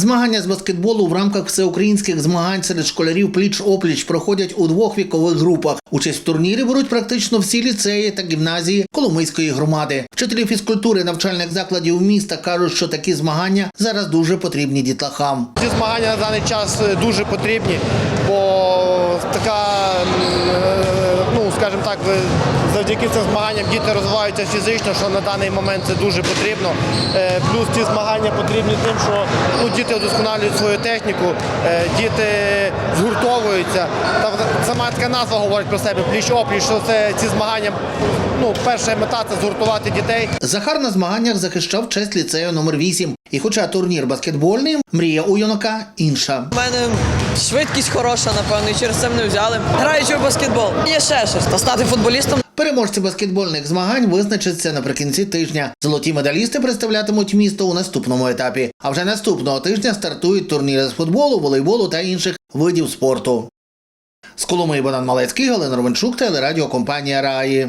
Змагання з баскетболу в рамках всеукраїнських змагань серед школярів пліч-опліч проходять у двох вікових групах. Участь в турнірі беруть практично всі ліцеї та гімназії Коломийської громади. Вчителі фізкультури навчальних закладів міста кажуть, що такі змагання зараз дуже потрібні дітлахам. Ці змагання на даний час е, дуже потрібні, бо скажімо так, завдяки цим змаганням діти розвиваються фізично, що на даний момент це дуже потрібно. Е, Плюс ці змагання потрібні тим, що ну, діти удосконалюють свою техніку, е, діти згуртовуються. Та сама така назва говорить про себе пліч опліч, що це ці змагання. Ну, перша мета це згуртувати дітей. Захар на змаганнях захищав честь ліцею номер 8 І хоча турнір баскетбольний, мрія у юнака інша. У мене швидкість хороша, напевно, і через це мене взяли. Граючи в баскетбол. Є ще щось. Та стати футболістом Переможці баскетбольних змагань визначаться наприкінці тижня. Золоті медалісти представлятимуть місто у наступному етапі. А вже наступного тижня стартують турніри з футболу, волейболу та інших видів спорту. З Коломиї Богдан Малецький, Галина Ровенчук, телерадіокомпанія Раї.